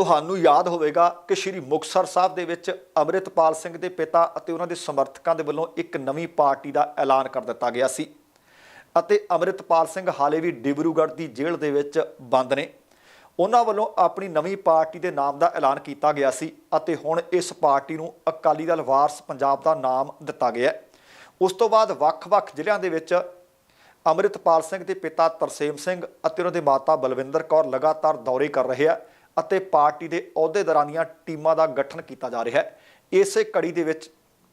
ਤੁਹਾਨੂੰ ਯਾਦ ਹੋਵੇਗਾ ਕਿ ਸ਼੍ਰੀ ਮੁਕਤਸਰ ਸਾਹਿਬ ਦੇ ਵਿੱਚ ਅੰਮ੍ਰਿਤਪਾਲ ਸਿੰਘ ਦੇ ਪਿਤਾ ਅਤੇ ਉਹਨਾਂ ਦੇ ਸਮਰਥਕਾਂ ਦੇ ਵੱਲੋਂ ਇੱਕ ਨਵੀਂ ਪਾਰਟੀ ਦਾ ਐਲਾਨ ਕਰ ਦਿੱਤਾ ਗਿਆ ਸੀ। ਅਤੇ ਅੰਮ੍ਰਿਤਪਾਲ ਸਿੰਘ ਹਾਲੇ ਵੀ ਡਿਬਰੂਗੜ੍ਹ ਦੀ ਜੇਲ੍ਹ ਦੇ ਵਿੱਚ ਬੰਦ ਨੇ। ਉਹਨਾਂ ਵੱਲੋਂ ਆਪਣੀ ਨਵੀਂ ਪਾਰਟੀ ਦੇ ਨਾਮ ਦਾ ਐਲਾਨ ਕੀਤਾ ਗਿਆ ਸੀ ਅਤੇ ਹੁਣ ਇਸ ਪਾਰਟੀ ਨੂੰ ਅਕਾਲੀ ਦਲ ਵਾਰਸ ਪੰਜਾਬ ਦਾ ਨਾਮ ਦਿੱਤਾ ਗਿਆ ਉਸ ਤੋਂ ਬਾਅਦ ਵੱਖ-ਵੱਖ ਜ਼ਿਲ੍ਹਿਆਂ ਦੇ ਵਿੱਚ ਅੰਮ੍ਰਿਤਪਾਲ ਸਿੰਘ ਦੇ ਪਿਤਾ ਤਰਸੇਮ ਸਿੰਘ ਅਤੇ ਉਹਨਾਂ ਦੇ ਮਾਤਾ ਬਲਵਿੰਦਰ ਕੌਰ ਲਗਾਤਾਰ ਦੌਰੇ ਕਰ ਰਹੇ ਆ। ਅਤੇ ਪਾਰਟੀ ਦੇ ਅਹੁਦੇਦਾਰਾਂ ਦੀਆਂ ਟੀਮਾਂ ਦਾ ਗਠਨ ਕੀਤਾ ਜਾ ਰਿਹਾ ਹੈ। ਇਸੇ ਕੜੀ ਦੇ ਵਿੱਚ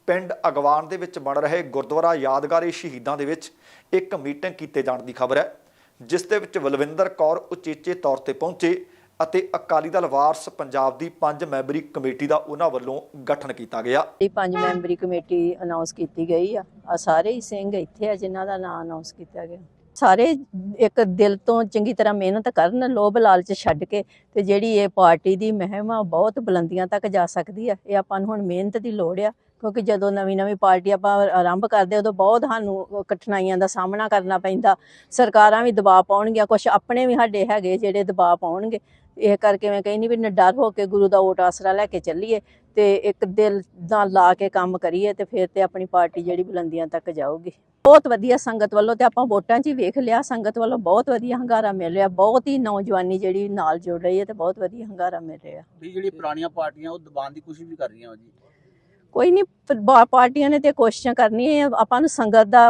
ਪਿੰਡ ਅਗਵਾਨ ਦੇ ਵਿੱਚ ਬਣ ਰਹੇ ਗੁਰਦੁਆਰਾ ਯਾਦਗਾਰੀ ਸ਼ਹੀਦਾਂ ਦੇ ਵਿੱਚ ਇੱਕ ਮੀਟਿੰਗ ਕੀਤੇ ਜਾਣ ਦੀ ਖਬਰ ਹੈ, ਜਿਸ ਦੇ ਵਿੱਚ ਬਲਵਿੰਦਰ ਕੌਰ ਉਚੇਚੇ ਤੌਰ ਤੇ ਪਹੁੰਚੇ ਅਤੇ ਅਕਾਲੀ ਦਲ ਵਾਰਸ ਪੰਜਾਬ ਦੀ ਪੰਜ ਮੈਂਬਰੀ ਕਮੇਟੀ ਦਾ ਉਹਨਾਂ ਵੱਲੋਂ ਗਠਨ ਕੀਤਾ ਗਿਆ। ਇਹ ਪੰਜ ਮੈਂਬਰੀ ਕਮੇਟੀ ਅਨਾਉਂਸ ਕੀਤੀ ਗਈ ਆ। ਆ ਸਾਰੇ ਹੀ ਸਿੰਘ ਇੱਥੇ ਆ ਜਿਨ੍ਹਾਂ ਦਾ ਨਾਮ ਅਨਾਉਂਸ ਕੀਤਾ ਗਿਆ। ਸਾਰੇ ਇੱਕ ਦਿਲ ਤੋਂ ਚੰਗੀ ਤਰ੍ਹਾਂ ਮਿਹਨਤ ਕਰਨ, ਲੋਭ ਲਾਲਚ ਛੱਡ ਕੇ ਤੇ ਜਿਹੜੀ ਇਹ ਪਾਰਟੀ ਦੀ ਮਹਿਮ ਆ ਬਹੁਤ ਬੁਲੰਦੀਆਂ ਤੱਕ ਜਾ ਸਕਦੀ ਆ। ਇਹ ਆਪਾਂ ਨੂੰ ਹੁਣ ਮਿਹਨਤ ਦੀ ਲੋੜ ਆ, ਕਿਉਂਕਿ ਜਦੋਂ ਨਵੀਂ ਨਵੀਂ ਪਾਰਟੀ ਆਪਾਂ ਆਰੰਭ ਕਰਦੇ ਉਦੋਂ ਬਹੁਤ ਸਾਨੂੰ ਕਠਿਨਾਈਆਂ ਦਾ ਸਾਹਮਣਾ ਕਰਨਾ ਪੈਂਦਾ। ਸਰਕਾਰਾਂ ਵੀ ਦਬਾਅ ਪਾਉਣਗੀਆਂ ਕੁਝ ਆਪਣੇ ਵੀ ਸਾਡੇ ਹੈਗੇ ਜਿਹੜੇ ਦਬਾਅ ਪਾਉਣਗੇ। ਇਹ ਕਰਕੇ ਮੈਂ ਕਹਿੰਦੀ ਵੀ ਨਿਡਰ ਹੋ ਕੇ ਗੁਰੂ ਦਾ ਓਟ ਆਸਰਾ ਲੈ ਕੇ ਚੱਲੀਏ। ਤੇ ਇੱਕ ਦਿਲ ਨਾਲ ਲਾ ਕੇ ਕੰਮ ਕਰੀਏ ਤੇ ਫਿਰ ਤੇ ਆਪਣੀ ਪਾਰਟੀ ਜਿਹੜੀ ਬੁਲੰਦੀਆਂ ਤੱਕ ਜਾਊਗੀ। ਬਹੁਤ ਵਧੀਆ ਸੰਗਤ ਵੱਲੋਂ ਤੇ ਆਪਾਂ ਵੋਟਾਂ 'ਚ ਹੀ ਵੇਖ ਲਿਆ ਸੰਗਤ ਵੱਲੋਂ ਬਹੁਤ ਵਧੀਆ ਹੰਗਾਰਾ ਮਿਲ ਰਿਹਾ ਬਹੁਤ ਹੀ ਨੌਜਵਾਨੀ ਜਿਹੜੀ ਨਾਲ ਜੁੜ ਰਹੀ ਹੈ ਤੇ ਬਹੁਤ ਵਧੀਆ ਹੰਗਾਰਾ ਮਿਲ ਰਿਹਾ। ਵੀ ਜਿਹੜੀ ਪੁਰਾਣੀਆਂ ਪਾਰਟੀਆਂ ਉਹ ਦਬਾਉਣ ਦੀ ਕੋਸ਼ਿਸ਼ ਵੀ ਕਰ ਰਹੀਆਂ ਜੀ? ਕੋਈ ਨਹੀਂ ਪਾਰਟੀਆਂ ਨੇ ਤੇ ਕੋਸ਼ਿਸ਼ਾਂ ਕਰਨੀਆਂ ਆਪਾਂ ਨੂੰ ਸੰਗਤ ਦਾ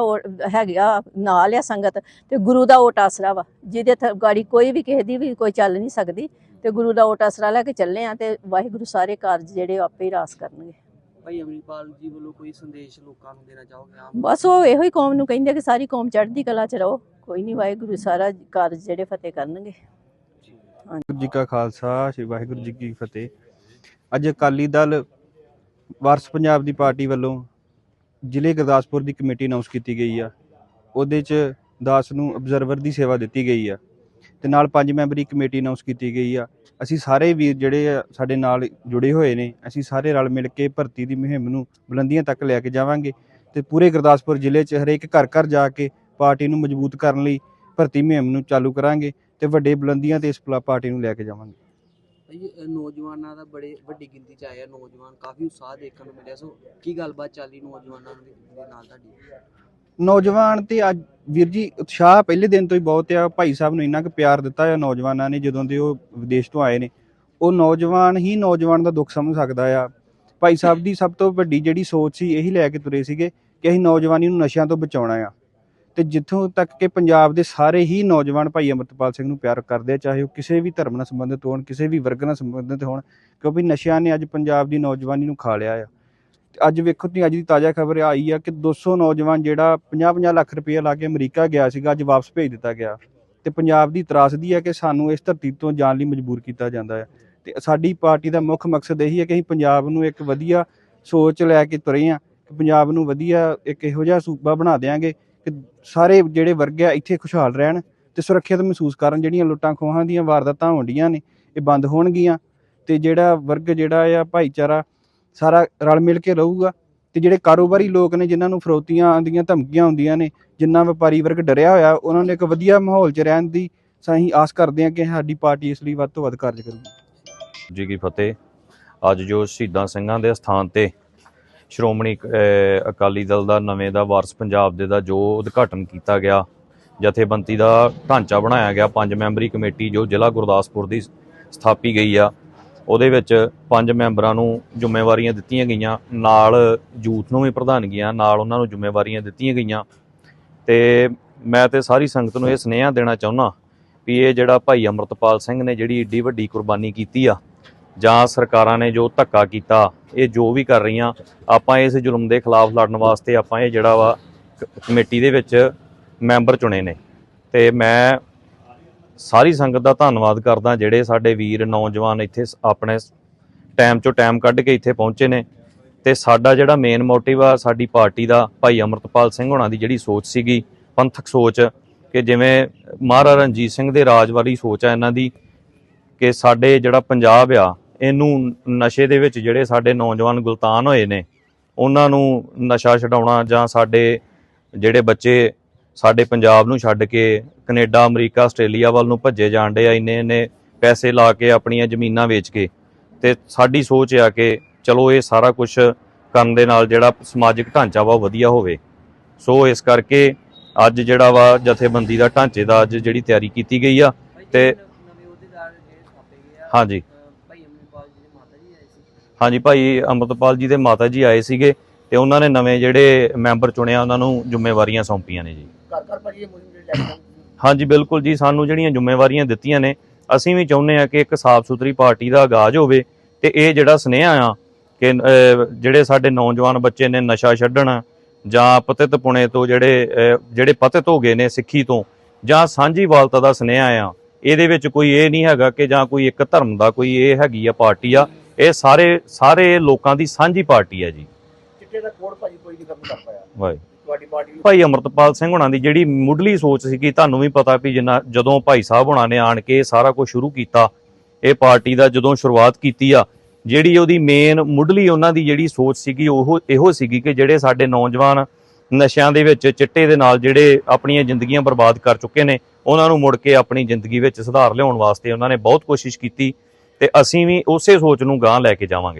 ਹੈਗਾ ਨਾਲ ਆ ਸੰਗਤ ਤੇ ਗੁਰੂ ਦਾ ਓਟ ਆਸਰਾ ਵਾ ਜਿਹਦੇ ਗਾੜੀ ਕੋਈ ਵੀ ਕਿਸੇ ਦੀ ਵੀ ਕੋਈ ਚੱਲ ਨਹੀਂ ਸਕਦੀ। ਤੇ ਗੁਰੂ ਦਾ ਓਟ ਆਸਰਾ ਲੈ ਕੇ ਚੱਲੇ ਆ ਤੇ ਵਾਹਿਗੁਰੂ ਸਾਰੇ ਕਾਰਜ ਜਿਹੜੇ ਆਪੇ ਹੀ ਰਾਸ ਕਰਨਗੇ। ਭਾਈ ਅਮਰੀਪਾਲ ਜੀ ਵੱਲੋਂ ਕੋਈ ਸੰਦੇਸ਼ ਲੋਕਾਂ ਨੂੰ ਦੇਣਾ ਚਾਹੋਗੇ ਆਮ? ਬਸ ਉਹ ਇਹੋ ਹੀ ਕੌਮ ਨੂੰ ਕਹਿੰਦੇ ਕਿ ਸਾਰੀ ਕੌਮ ਚੜ੍ਹਦੀ ਕਲਾ ਚ ਰਹੋ ਕੋਈ ਨਹੀਂ ਵਾਹਿਗੁਰੂ ਸਾਰਾ ਕਾਰਜ ਜਿਹੜੇ ਫਤਿਹ ਕਰਨਗੇ। ਵਾਹਿਗੁਰੂ ਜੀ ਕਾ ਖਾਲਸਾ ਸ੍ਰੀ ਵਾਹਿਗੁਰੂ ਜੀ ਕੀ ਫਤਿਹ। ਅੱਜ ਅਕਾਲੀ ਦਲ ਵਾਰਸ ਪੰਜਾਬ ਦੀ ਪਾਰਟੀ ਵੱਲੋਂ ਜ਼ਿਲ੍ਹੇ ਗੁਰਦਾਸਪੁਰ ਦੀ ਕਮੇਟੀ ਅਨਾਉਂਸ ਕੀਤੀ ਗਈ ਆ। ਉਹਦੇ 'ਚ ਦਾਸ ਨੂੰ ਅਬਜ਼ਰਵਰ ਦੀ ਸੇਵਾ ਦਿੱਤੀ ਗਈ ਆ। ਤੇ ਨਾਲ ਪੰਜ ਮੈਂਬਰੀ ਕਮੇਟੀ ਅਨਾਉਂਸ ਕੀਤੀ ਗਈ ਆ। ਅਸੀਂ ਸਾਰੇ ਵੀਰ ਜਿਹੜੇ ਆ, ਸਾਡੇ ਨਾਲ ਜੁੜੇ ਹੋਏ ਨੇ, ਅਸੀਂ ਸਾਰੇ ਰਲ ਮਿਲ ਕੇ ਭਰਤੀ ਦੀ ਮੁਹਿੰਮ ਨੂੰ ਬੁਲੰਦੀਆਂ ਤੱਕ ਲੈ ਕੇ ਜਾਵਾਂਗੇ ਤੇ ਪੂਰੇ ਗੁਰਦਾਸਪੁਰ ਜ਼ਿਲ੍ਹੇ 'ਚ ਹਰੇਕ ਘਰ ਘਰ ਜਾ ਕੇ ਪਾਰਟੀ ਨੂੰ ਮਜ਼ਬੂਤ ਕਰਨ ਲਈ ਭਰਤੀ ਮੁਹਿੰਮ ਨੂੰ ਚਾਲੂ ਕਰਾਂਗੇ ਤੇ ਵੱਡੇ ਬੁਲੰਦੀਆਂ ਤੇ ਇਸ ਪਲਾ- ਪਾਰਟੀ ਨੂੰ ਲੈ ਕੇ ਜਾਵਾਂਗੇ। ਨੌਜਵਾਨਾਂ ਦਾ ਬੜੇ, ਵੱਡੀ ਗਿਣਤੀ ਚ ਆਇਆ ਨੌਜਵਾਨ, ਕਾਫੀ ਉਤਸ਼ਾਹ ਦੇਖਣ ਨੂੰ ਮਿਲਿਆ। ਸੋ ਕੀ ਗੱਲਬਾਤ ਚੱਲੀ ਨੌਜਵਾਨਾਂ ਦੇ ਦੇ ਨਾਲ ਤੁਹਾਡੀ? ਨੌਜਵਾਨ ਤੇ ਅੱਜ ਵੀਰ ਜੀ, ਉਤਸ਼ਾਹ ਪਹਿਲੇ ਦਿਨ ਤੋਂ ਹੀ ਬਹੁਤ ਆ। ਭਾਈ ਸਾਹਿਬ ਨੂੰ ਇੰਨਾ ਕੁ ਪਿਆਰ ਦਿੱਤਾ ਆ ਨੌਜਵਾਨਾਂ ਨੇ ਜਦੋਂ ਦੇ ਉਹ ਵਿਦੇਸ਼ ਤੋਂ ਆਏ ਨੇ। ਉਹ ਨੌਜਵਾਨ ਹੀ ਨੌਜਵਾਨ ਦਾ ਦੁੱਖ ਸਮਝ ਸਕਦਾ ਆ। ਭਾਈ ਸਾਹਿਬ ਦੀ ਸਭ ਤੋਂ ਵੱਡੀ ਜਿਹੜੀ ਸੋਚ ਸੀ, ਇਹੀ ਲੈ ਕੇ ਤੁਰੇ ਸੀਗੇ ਕਿ ਅਸੀਂ ਨੌਜਵਾਨੀ ਨੂੰ ਨਸ਼ਿਆਂ ਤੋਂ ਬਚਾਉਣਾ ਆ। ਤੇ ਜਿੱਥੋਂ ਤੱਕ ਕਿ ਪੰਜਾਬ ਦੇ ਸਾਰੇ ਹੀ ਨੌਜਵਾਨ ਭਾਈ ਅਮਰਤਪਾਲ ਸਿੰਘ ਨੂੰ ਪਿਆਰ ਕਰਦੇ ਆ, ਚਾਹੇ ਉਹ ਕਿਸੇ ਵੀ ਧਰਮ ਨਾਲ ਸੰਬੰਧਿਤ ਹੋਣ, ਕਿਸੇ ਵੀ ਵਰਗ ਨਾਲ ਸੰਬੰਧਿਤ ਹੋਣ, ਕਿਉਂਕਿ ਨਸ਼ਿਆਂ ਨੇ ਅੱਜ ਪੰਜਾਬ ਦੀ ਨੌਜਵਾਨੀ ਨੂੰ ਖਾ ਲਿਆ ਆ। ਅੱਜ ਵੇਖੋ ਤੁਸੀਂ, ਅੱਜ ਦੀ ਤਾਜ਼ਾ ਖਬਰ ਆਈ ਆ ਕਿ 200 ਨੌਜਵਾਨ ਜਿਹੜਾ 50-50 ਲੱਖ ਰੁਪਏ ਲਾ ਕੇ ਅਮਰੀਕਾ ਗਿਆ ਸੀਗਾ, ਅੱਜ ਵਾਪਸ ਭੇਜ ਦਿੱਤਾ ਗਿਆ। ਤੇ ਪੰਜਾਬ ਦੀ ਤਰਾਸਦੀ ਹੈ ਕਿ ਸਾਨੂੰ ਇਸ ਧਰਤੀ ਤੋਂ ਜਾਣ ਲਈ ਮਜਬੂਰ ਕੀਤਾ ਜਾਂਦਾ ਹੈ। ਤੇ ਸਾਡੀ ਪਾਰਟੀ ਦਾ ਮੁੱਖ ਮਕਸਦ ਇਹੀ ਹੈ ਕਿ ਅਸੀਂ ਪੰਜਾਬ ਨੂੰ ਇੱਕ ਵਧੀਆ ਸੋਚ ਲੈ ਕੇ ਤੁਰੇ ਆ ਕਿ ਪੰਜਾਬ ਨੂੰ ਵਧੀਆ ਇੱਕ ਇਹੋ ਜਿਹਾ ਸੂਬਾ ਬਣਾ ਦੇਾਂਗੇ ਕਿ ਸਾਰੇ ਜਿਹੜੇ ਵਰਗ ਆ ਇੱਥੇ ਖੁਸ਼ਹਾਲ ਰਹਿਣ ਤੇ ਸੁਰੱਖਿਅਤ ਮਹਿਸੂਸ ਕਰਨ। ਜਿਹੜੀਆਂ ਲੁੱਟਾਂ ਖੋਹਾਂ ਦੀਆਂ ਵਾਰਦਾਤਾਂ ਹੁੰਦੀਆਂ ਨੇ, ਇਹ ਬੰਦ ਹੋਣਗੀਆਂ। ਤੇ ਜਿਹੜਾ ਵਰਗ ਜਿਹੜਾ ਆ, ਭਾਈਚਾਰਾ ਸਾਰਾ ਰਲ ਮਿਲ ਕੇ ਰਹੂਗਾ। ਤੇ ਜਿਹੜੇ ਕਾਰੋਬਾਰੀ ਲੋਕ ਨੇ, ਜਿਨ੍ਹਾਂ ਨੂੰ ਫਰੋਤੀਆਂ ਆਉਂਦੀਆਂ ਧਮਕੀਆਂ ਹੁੰਦੀਆਂ ਨੇ, ਜਿੰਨਾ ਵਪਾਰੀ ਵਰਗ ਡਰਿਆ ਹੋਇਆ, ਉਹਨਾਂ ਨੂੰ ਇੱਕ ਵਧੀਆ ਮਾਹੌਲ 'ਚ ਰਹਿਣ ਦੀ ਅਸੀਂ ਆਸ ਕਰਦੇ ਹਾਂ ਕਿ ਸਾਡੀ ਪਾਰਟੀ ਇਸ ਲਈ ਵੱਧ ਤੋਂ ਵੱਧ ਕਾਰਜ ਕਰੂਗੀ। ਜੀ ਕੀ ਫਤਿਹ। ਅੱਜ ਜੋ ਸ਼ਹੀਦਾਂ ਸਿੰਘਾਂ ਦੇ ਸਥਾਨ ਤੇ ਸ਼੍ਰੋਮਣੀ ਅਕਾਲੀ ਦਲ ਦਾ ਨਵੇਂ ਦਾ ਵਾਰਸ ਪੰਜਾਬ ਦੇ ਦਾ ਜੋ ਉਦਘਾਟਨ ਕੀਤਾ ਗਿਆ, ਜਥੇਬੰਦੀ ਦਾ ਢਾਂਚਾ ਬਣਾਇਆ ਗਿਆ, ਪੰਜ ਮੈਂਬਰੀ ਕਮੇਟੀ ਜੋ ਜ਼ਿਲ੍ਹਾ ਗੁਰਦਾਸਪੁਰ ਦੀ ਸਥਾਪੀ ਗਈ ਆ ਉਹਦੇ ਵਿੱਚ ਪੰਜ ਮੈਂਬਰਾਂ ਨੂੰ ਜ਼ਿੰਮੇਵਾਰੀਆਂ ਦਿੱਤੀਆਂ ਗਈਆਂ। ਨਾਲ ਯੂਥ ਨੂੰ ਵੀ ਪ੍ਰਧਾਨਗੀਆਂ ਨਾਲ ਉਹਨਾਂ ਨੂੰ ਜ਼ਿੰਮੇਵਾਰੀਆਂ ਦਿੱਤੀਆਂ ਗਈਆਂ। ਤੇ ਮੈਂ ਤੇ ਸਾਰੀ ਸੰਗਤ ਨੂੰ ਇਹ ਸੁਨੇਹਾ ਦੇਣਾ ਚਾਹੁੰਦਾ ਵੀ ਇਹ ਜਿਹੜਾ ਭਾਈ ਅਮਰਤਪਾਲ ਸਿੰਘ ਨੇ ਜਿਹੜੀ ਏਡੀ ਵੱਡੀ ਕੁਰਬਾਨੀ ਕੀਤੀ ਆ, ਜਾਂ ਸਰਕਾਰਾਂ ਨੇ ਜੋ ਧੱਕਾ ਕੀਤਾ, ਇਹ ਜੋ ਵੀ ਕਰ ਰਹੀਆਂ, ਆਪਾਂ ਇਸ ਜ਼ੁਲਮ ਦੇ ਖਿਲਾਫ ਲੜਨ ਵਾਸਤੇ ਆਪਾਂ ਇਹ ਜਿਹੜਾ ਵਾ ਕ- ਕਮੇਟੀ ਦੇ ਵਿੱਚ ਮੈਂਬਰ ਚੁਣੇ ਨੇ। ਤੇ ਮੈਂ ਸਾਰੀ ਸੰਗਤ ਦਾ ਧੰਨਵਾਦ ਕਰਦਾ ਜਿਹੜੇ ਸਾਡੇ ਵੀਰ ਨੌਜਵਾਨ ਇੱਥੇ ਸ- ਆਪਣੇ ਟਾਈਮ ਚੋਂ ਟਾਈਮ ਕੱਢ ਕੇ ਇੱਥੇ ਪਹੁੰਚੇ ਨੇ ਤੇ ਸਾਡਾ ਜਿਹੜਾ ਮੇਨ ਮੋਟਿਵ ਆ ਸਾਡੀ ਪਾਰਟੀ ਦਾ ਭਾਈ ਅਮਰਤਪਾਲ ਸਿੰਘ ਹੋਣਾ ਦੀ ਜਿਹੜੀ ਸੋਚ ਸੀਗੀ, ਪੰਥਕ ਸੋਚ, ਕਿ ਜਿਵੇਂ ਮਹਾਰਾਜਾ ਰਣਜੀਤ ਸਿੰਘ ਦੇ ਰਾਜ ਵਾਲੀ ਸੋਚ ਆ ਇਹਨਾਂ ਦੀ, ਕਿ ਸਾਡੇ ਜਿਹੜਾ ਪੰਜਾਬ ਆ, ਇਹਨੂੰ ਨਸ਼ੇ ਦੇ ਵਿੱਚ ਜਿਹੜੇ ਸਾਡੇ ਨੌਜਵਾਨ ਗੁਲਤਾਨ ਹੋਏ ਨੇ, ਉਹਨਾਂ ਨੂੰ ਨਸ਼ਾ ਛਡਾਉਣਾ ਜਾਂ ਸਾਡੇ ਜਿਹੜੇ ਬੱਚੇ ਸਾਡੇ ਪੰਜਾਬ ਨੂੰ ਛੱਡ ਕੇ ਕੈਨੇਡਾ ਅਮਰੀਕਾ ਆਸਟ੍ਰੇਲੀਆ ਵੱਲ ਨੂੰ ਭੱਜੇ ਜਾਣ ਡੇ ਆ ਇੰਨੇ ਇੰਨੇ ਪੈਸੇ ਲਾ ਕੇ ਆਪਣੀਆਂ ਜ਼ਮੀਨਾਂ ਵੇਚ ਕੇ। ਤੇ ਸਾਡੀ ਸੋਚ ਆ ਕਿ ਚਲੋ ਇਹ ਸਾਰਾ ਕੁਝ ਕਰਨ ਦੇ ਨਾਲ ਜਿਹੜਾ ਸਮਾਜਿਕ ਢਾਂਚਾ ਵਾ ਵਧੀਆ ਹੋਵੇ। ਸੋ ਇਸ ਕਰਕੇ ਅੱਜ ਜਿਹੜਾ ਵਾ ਜਥੇਬੰਦੀ ਦਾ ਢਾਂਚੇ ਦਾ ਅੱਜ ਜਿਹੜੀ ਤਿਆਰੀ ਕੀਤੀ ਗਈ ਆ ਤੇ- ਹਾਂਜੀ। ਹਾਂਜੀ ਭਾਈ ਅੰਮ੍ਰਿਤਪਾਲ ਜੀ ਦੇ ਮਾਤਾ ਜੀ ਆਏ ਸੀਗੇ ਤੇ ਉਹਨਾਂ ਨੇ ਨਵੇਂ ਜਿਹੜੇ ਮੈਂਬਰ ਚੁਣਿਆ ਉਹਨਾਂ ਨੂੰ ਜ਼ਿੰਮੇਵਾਰੀਆਂ ਸੌਂਪੀਆਂ ਨੇ ਜੀ। ਘਰ ਘਰ ਭਾਜੀ ਇਹ ਮੁਹਿੰਮ ਜਿਹੜੀ ਲੈ ਕੇ ਹਾਂਜੀ ਬਿਲਕੁਲ ਜੀ ਸਾਨੂੰ ਜਿਹੜੀਆਂ ਜ਼ਿੰਮੇਵਾਰੀਆਂ ਦਿੱਤੀਆਂ ਨੇ ਅਸੀਂ ਵੀ ਚਾਹੁੰਦੇ ਆ ਕਿ ਇੱਕ ਸਾਫ਼ ਸੁਥਰੀ ਪਾਰਟੀ ਦਾ ਆਗਾਜ਼ ਹੋਵੇ ਤੇ ਇਹ ਜਿਹੜਾ ਸੁਨੇਹਾ ਆ ਕਿ ਜਿਹੜੇ ਸਾਡੇ ਨੌਜਵਾਨ ਬੱਚੇ ਨੇ ਨਸ਼ਾ ਛੱਡਣ ਜਾਂ ਪਤਿਤ ਪੁਣੇ ਤੋਂ ਜਿਹੜੇ ਜਿਹੜੇ ਪਤਿਤ ਹੋ ਗਏ ਨੇ ਸਿੱਖੀ ਤੋਂ ਜਾਂ ਸਾਂਝੀਵਾਲਤਾ ਦਾ ਸੁਨੇਹਾ ਆ ਇਹਦੇ ਵਿੱਚ ਕੋਈ ਇਹ ਨਹੀਂ ਹੈਗਾ ਕਿ ਜਾਂ ਕੋਈ ਇੱਕ ਧਰਮ ਦਾ ਕੋਈ ਇਹ ਹੈਗੀ ਆ ਪਾਰਟੀ ਆ ਇਹ ਸਾਰੇ ਸਾਰੇ ਲੋਕਾਂ ਦੀ ਸਾਂਝੀ ਪਾਰਟੀ ਆ ਜੀ। ਚਿੱਟੇ ਦਾ ਕੋਡ ਭਾਜੀ ਕੋਈ ਨਹੀਂ ਕੰਮ ਕਰ ਪਾਇਆ। ਵਾਹਿ ਤੁਹਾਡੀ ਪਾਰਟੀ ਭਾਈ ਅਮਰਤਪਾਲ ਸਿੰਘ ਹੁਣਾਂ ਦੀ ਜਿਹੜੀ ਮੁੱਢਲੀ ਸੋਚ ਸੀ ਕਿ ਤੁਹਾਨੂੰ ਵੀ ਪਤਾ ਵੀ ਜਿੰਨਾ ਜਦੋਂ ਭਾਈ ਸਾਹਿਬ ਹੁਣਾਂ ਨੇ ਆਣ ਕੇ ਸਾਰਾ ਕੁਝ ਸ਼ੁਰੂ ਕੀਤਾ, ਇਹ ਪਾਰਟੀ ਦਾ ਜਦੋਂ ਸ਼ੁਰੂਆਤ ਕੀਤੀ ਆ, ਜਿਹੜੀ ਉਹਦੀ ਮੇਨ ਮੁੱਢਲੀ ਉਹਨਾਂ ਦੀ ਜਿਹੜੀ ਸੋਚ ਸੀਗੀ, ਉਹ ਇਹੋ ਸੀਗੀ ਕਿ ਜਿਹੜੇ ਸਾਡੇ ਨੌਜਵਾਨ ਨਸ਼ਿਆਂ ਦੇ ਵਿੱਚ ਚਿੱਟੇ ਦੇ ਨਾਲ ਜਿਹੜੇ ਆਪਣੀਆਂ ਜ਼ਿੰਦਗੀਆਂ ਬਰਬਾਦ ਕਰ ਚੁੱਕੇ ਨੇ, ਉਹਨਾਂ ਨੂੰ ਮੁੜ ਕੇ ਆਪਣੀ ਜ਼ਿੰਦਗੀ ਵਿੱਚ ਸੁਧਾਰ ਲਿਆਉਣ ਵਾਸਤੇ ਉਹਨਾਂ ਨੇ ਬਹੁਤ ਕੋਸ਼ਿਸ਼ ਕੀਤੀ ਤੇ ਅਸੀਂ ਵੀ ਉਸੇ ਸੋਚ ਨੂੰ ਗਾਂਹ ਲੈ ਕੇ ਜਾਵਾਂਗੇ।